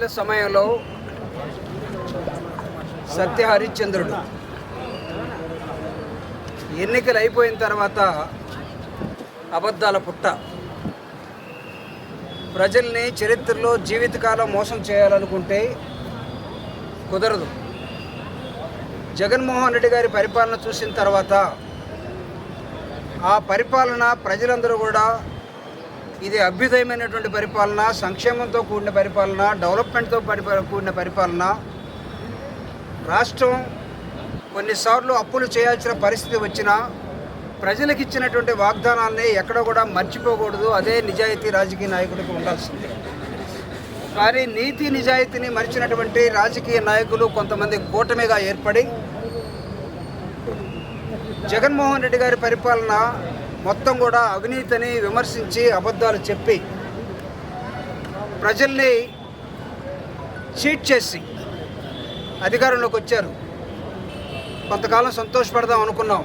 ఎన్నికల సమయంలో సత్య హరిశ్చంద్రుడు ఎన్నికలు అయిపోయిన తర్వాత అబద్ధాల పుట్ట. ప్రజల్ని చరిత్రలో జీవితకాలం మోసం చేయాలనుకుంటే కుదరదు. జగన్మోహన్ రెడ్డి గారి పరిపాలన చూసిన తర్వాత ఆ పరిపాలన ప్రజలందరూ కూడా ఇది అభ్యుదయమైనటువంటి పరిపాలన సంక్షేమంతో కూడిన పరిపాలన డెవలప్మెంట్తో పరి కూడిన పరిపాలన. రాష్ట్రం కొన్నిసార్లు అప్పులు చేయాల్సిన పరిస్థితి వచ్చినా ప్రజలకు ఇచ్చినటువంటి వాగ్దానాన్ని ఎక్కడ కూడా మర్చిపోకూడదు. అదే నిజాయితీ రాజకీయ నాయకుడికి ఉండాల్సింది. కానీ నీతి నిజాయితీని మరిచినటువంటి రాజకీయ నాయకులు కొంతమంది కూటమిగా ఏర్పడి జగన్మోహన్ రెడ్డి గారి పరిపాలన మొత్తం కూడా అవినీతిని విమర్శించి అబద్ధాలు చెప్పి ప్రజల్ని చీట్ చేసి అధికారంలోకి వచ్చారు. కొంతకాలం సంతోషపడదాం అనుకున్నాం.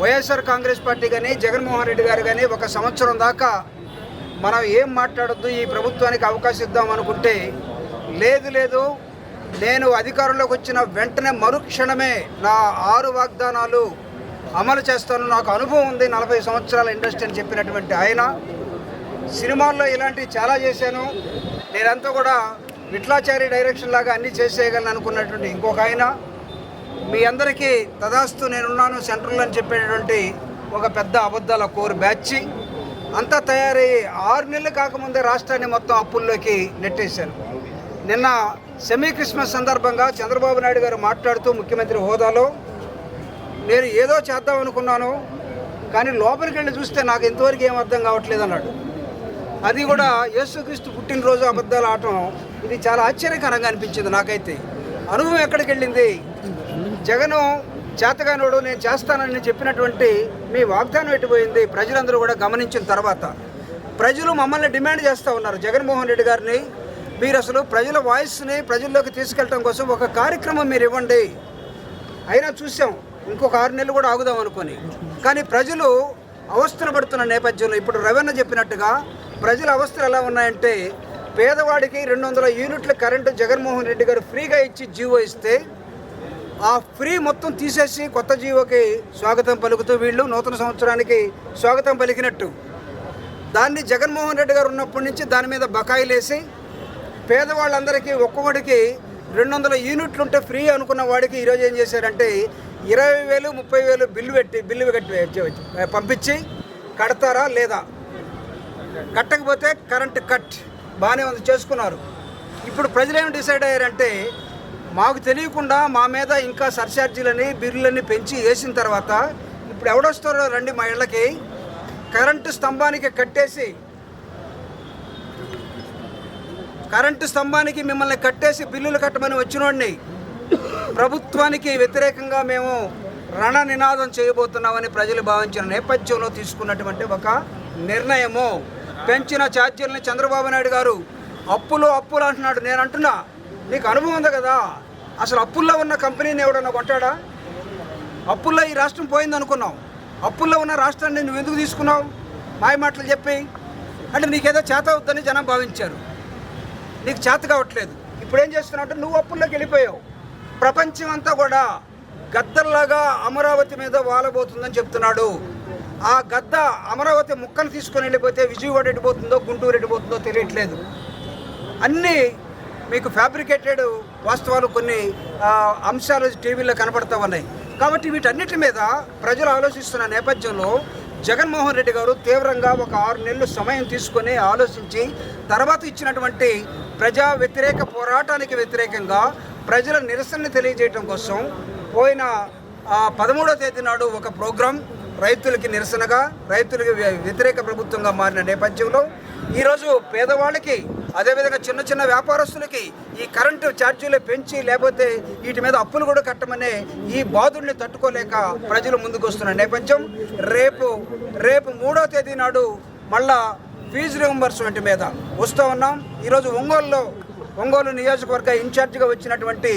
వైఎస్ఆర్ కాంగ్రెస్ పార్టీ కానీ జగన్మోహన్ రెడ్డి గారు కానీ ఒక సంవత్సరం దాకా మనం ఏం మాట్లాడొద్దు ఈ ప్రభుత్వానికి అవకాశం ఇద్దాం అనుకుంటే లేదు లేదు. నేను అధికారంలోకి వచ్చిన వెంటనే మరుక్షణమే నా ఆరు వాగ్దానాలు అమలు చేస్తాను నాకు అనుభవం ఉంది. నలభై సంవత్సరాల ఇండస్ట్రీ అని చెప్పినటువంటి ఆయన సినిమాల్లో ఇలాంటివి చాలా చేశాను. నేనంతా కూడా విట్లాచారి డైరెక్షన్ లాగా అన్నీ చేసేయగలను అనుకున్నటువంటి ఇంకొక ఆయన. మీ అందరికీ తదాస్తు నేనున్నాను సెంట్రల్ అని చెప్పేటటువంటి ఒక పెద్ద అబద్ధాల కోరు బ్యాచి. అంతా తయారయ్యి ఆరు నెలలు కాకముందే రాష్ట్రాన్ని మొత్తం అప్పుల్లోకి నెట్టేశాను నిన్న సెమీ క్రిస్మస్ సందర్భంగా చంద్రబాబు నాయుడు గారు మాట్లాడుతూ ముఖ్యమంత్రి హోదాలో నేను ఏదో చేద్దాం అనుకున్నాను కానీ లోపలికి వెళ్ళి చూస్తే నాకు ఇంతవరకు ఏం అర్థం కావట్లేదు అన్నాడు. అది కూడా యేసుక్రీస్తు పుట్టినరోజు అబద్ధాలు ఆడటం ఇది చాలా ఆశ్చర్యకరంగా అనిపించింది నాకైతే. అనుభవం ఎక్కడికి వెళ్ళింది? జగను చేతగానోడు నేను చేస్తానని చెప్పినటువంటి మీ వాగ్దానం ఎట్టిపోయింది ప్రజలందరూ కూడా గమనించిన తర్వాత. ప్రజలు మమ్మల్ని డిమాండ్ చేస్తూ ఉన్నారు జగన్మోహన్ రెడ్డి గారిని. మీరు అసలు ప్రజల వాయిస్ని ప్రజల్లోకి తీసుకెళ్ళటం కోసం ఒక కార్యక్రమం మీరు ఇవ్వండి. అయినా చూసాం. ఇంకొక ఆరు నెలలు కూడా ఆగుదాం అనుకొని. కానీ ప్రజలు అవస్థలు పడుతున్న నేపథ్యంలో ఇప్పుడు రవణ చెప్పినట్టుగా ప్రజల అవస్థలు ఎలా ఉన్నాయంటే పేదవాడికి రెండు వందల యూనిట్ల కరెంటు జగన్మోహన్ రెడ్డి గారు ఫ్రీగా ఇచ్చి జీవో ఇస్తే ఆ ఫ్రీ మొత్తం తీసేసి కొత్త జీవోకి స్వాగతం పలుకుతూ వీళ్ళు నూతన సంవత్సరానికి స్వాగతం పలికినట్టు. దాన్ని జగన్మోహన్ రెడ్డి గారు ఉన్నప్పటి నుంచి దాని మీద బకాయిలేసి పేదవాళ్ళందరికీ ఒక్కొక్కడికి రెండు వందల యూనిట్లు ఉంటే ఫ్రీ అనుకున్న వాడికి ఈరోజు ఏం చేశారంటే ఇరవై వేలు ముప్పై వేలు బిల్లు పెట్టి బిల్లు కట్టి పంపించి కడతారా లేదా? కట్టకపోతే కరెంట్ కట్. బాగానే ఉంది చేసుకున్నారు. ఇప్పుడు ప్రజలు ఏమి డిసైడ్ అయ్యారంటే మాకు తెలియకుండా మా మీద ఇంకా సర్చార్జీలని బిల్లులని పెంచి వేసిన తర్వాత ఇప్పుడు ఎవడొస్తారో రండి మా ఇళ్ళకి. కరెంటు స్తంభానికి కట్టేసి కరెంటు స్తంభానికి మిమ్మల్ని కట్టేసి బిల్లులు కట్టమని వచ్చినోడిని ప్రభుత్వానికి వ్యతిరేకంగా మేము రణ నినాదం చేయబోతున్నామని ప్రజలు భావించిన నేపథ్యంలో తీసుకున్నటువంటి ఒక నిర్ణయము. పెంచిన ఛార్జీలని చంద్రబాబు నాయుడు గారు అప్పులు అప్పులు అంటున్నాడు. నేను అంటున్నా నీకు అనుభవం ఉంది కదా? అసలు అప్పుల్లో ఉన్న కంపెనీని ఎవడన్నా కొంటాడా అప్పుల్లో ఈ రాష్ట్రం పోయింది అనుకున్నాం. అప్పుల్లో ఉన్న రాష్ట్రాన్ని నువ్వు ఎందుకు తీసుకున్నావు? మాయ మాటలు చెప్పి అంటే నీకేదో చేత అవుద్దని జనం భావించారు. నీకు చేత కావట్లేదు. ఇప్పుడు ఏం చేస్తున్నావు అంటే నువ్వు అప్పుల్లోకి వెళ్ళిపోయావు. ప్రపంచం అంతా కూడా గద్దల్లాగా అమరావతి మీద వాలబోతుందని చెప్తున్నాడు. ఆ గద్ద అమరావతి ముక్కను తీసుకొని వెళ్ళిపోతే విజయవాడ ఎడిపోతుందో గుంటూరు ఎడిపోతుందో తెలియట్లేదు. అన్నీ మీకు ఫ్యాబ్రికేటెడ్ వాస్తవాలు కొన్ని అంశాలు టీవీలో కనపడతా ఉన్నాయి. కాబట్టి వీటన్నిటి మీద ప్రజలు ఆలోచిస్తున్న నేపథ్యంలో జగన్మోహన్ రెడ్డి గారు తీవ్రంగా ఒక ఆరు నెలలు సమయం తీసుకొని ఆలోచించి తర్వాత ఇచ్చినటువంటి ప్రజా వ్యతిరేక పోరాటానికి వ్యతిరేకంగా ప్రజల నిరసనని తెలియజేయడం కోసం పోయిన పదమూడో తేదీ నాడు ఒక ప్రోగ్రాం రైతులకి నిరసనగా రైతులకి వ్యతిరేక ప్రభుత్వంగా మారిన నేపథ్యంలో ఈరోజు పేదవాళ్ళకి అదేవిధంగా చిన్న చిన్న వ్యాపారస్తులకి ఈ కరెంటు ఛార్జీలు పెంచి లేకపోతే వీటి మీద అప్పులు కూడా కట్టమనే ఈ బాధుల్ని తట్టుకోలేక ప్రజలు ముందుకు వస్తున్న నేపథ్యం. రేపు రేపు మూడో తేదీ నాడు మళ్ళా ఫీజు రియంబర్స్మెంట్ మీద వస్తూ ఉన్నాం. ఈరోజు ఒంగోలులో ఒంగోలు నియోజకవర్గ ఇన్ఛార్జిగా వచ్చినటువంటి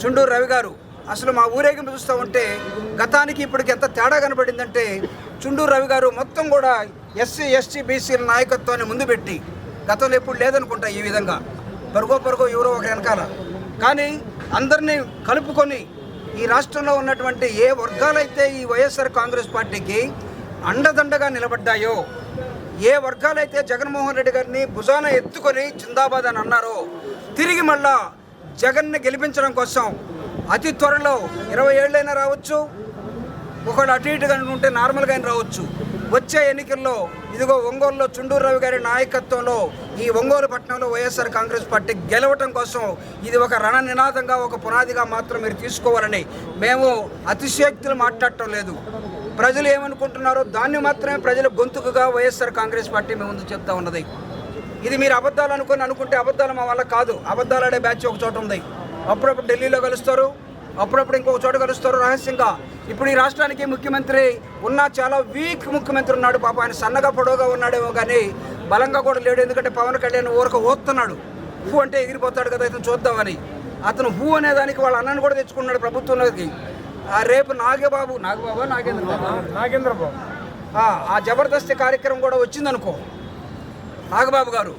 చుండూరు రవి గారు అసలు మా ఊరేగింపు చూస్తూ ఉంటే గతానికి ఇప్పటికి ఎంత తేడా కనబడిందంటే చుండూరు రవి గారు మొత్తం కూడా ఎస్సీ ఎస్టీ బీసీల నాయకత్వాన్ని ముందు పెట్టి గతంలో ఎప్పుడు లేదనుకుంటా ఈ విధంగా. పరుగో పరుగో ఎవరో ఒక వెనకాల. కానీ అందరినీ కలుపుకొని ఈ రాష్ట్రంలో ఉన్నటువంటి ఏ వర్గాలైతే ఈ వైఎస్ఆర్ కాంగ్రెస్ పార్టీకి అండదండగా నిలబడ్డాయో ఏ వర్గాలైతే జగన్మోహన్ రెడ్డి గారిని భుజాన ఎత్తుకొని జిందాబాద్ అని అన్నారో తిరిగి మళ్ళా జగన్ని గెలిపించడం కోసం అతి త్వరలో ఇరవై ఏళ్ళైనా రావచ్చు. ఒకళ్ళు అటు ఇటుగా ఉంటే నార్మల్గా అయినా రావచ్చు. వచ్చే ఎన్నికల్లో ఇదిగో ఒంగోలులో చుండూరు రవి గారి నాయకత్వంలో ఈ ఒంగోలు పట్టణంలో వైఎస్ఆర్ కాంగ్రెస్ పార్టీ గెలవటం కోసం ఇది ఒక రణ నినాదంగా ఒక పునాదిగా మాత్రం మీరు తీసుకోవాలని మేము అతిశయోక్తులు మాట్లాడటం లేదు. ప్రజలు ఏమనుకుంటున్నారో దాన్ని మాత్రమే ప్రజల గొంతుకుగా వైఎస్ఆర్ కాంగ్రెస్ పార్టీ మేము ముందు చెప్తా ఉన్నది. ఇది మీరు అబద్ధాలు అనుకుని అనుకుంటే అబద్ధాలు మా వల్ల కాదు. అబద్ధాలు ఆడే బ్యాచ్ ఒక చోట ఉంది. అప్పుడప్పుడు ఢిల్లీలో కలుస్తారు. అప్పుడప్పుడు ఇంకొక చోట కలుస్తారు రహస్యంగా. ఇప్పుడు ఈ రాష్ట్రానికి ముఖ్యమంత్రి ఉన్న చాలా వీక్ ముఖ్యమంత్రి ఉన్నాడు పాప. ఆయన సన్నగా పొడవుగా ఉన్నాడేమో కానీ బలంగా కూడా లేడు. ఎందుకంటే పవన్ కళ్యాణ్ ఊరక ఓస్తున్నాడు హూ అంటే ఎగిరిపోతాడు కదా ఇతను చూద్దామని. అతను హూ అనే దానికి వాళ్ళ అన్నను కూడా తెచ్చుకున్నాడు ప్రభుత్వంలోకి. ఆ రేపు నాగబాబు నాగబాబు నాగేంద్ర బాబు? నాగేంద్ర బాబు. ఆ, ఆ జబర్దస్త్ కార్యక్రమం కూడా వచ్చిందనుకో. నాగబాబు గారు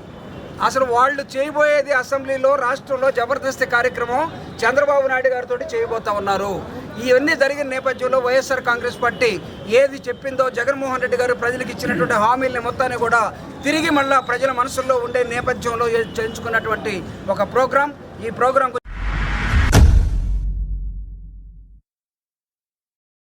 అసలు వాళ్ళు చేయబోయేది అసెంబ్లీలో రాష్ట్రంలో జబర్దస్త్ కార్యక్రమం చంద్రబాబు నాయుడు గారితో చేయబోతా ఉన్నారు. ఇవన్నీ జరిగిన నేపథ్యంలో వైఎస్ఆర్ కాంగ్రెస్ పార్టీ ఏది చెప్పిందో జగన్మోహన్ రెడ్డి గారు ప్రజలకు ఇచ్చినటువంటి హామీల్ని మొత్తాన్ని కూడా తిరిగి మళ్ళా ప్రజల మనసుల్లో ఉండే నేపథ్యంలో చేయించుకున్నటువంటి ఒక ప్రోగ్రాం. ఈ ప్రోగ్రాం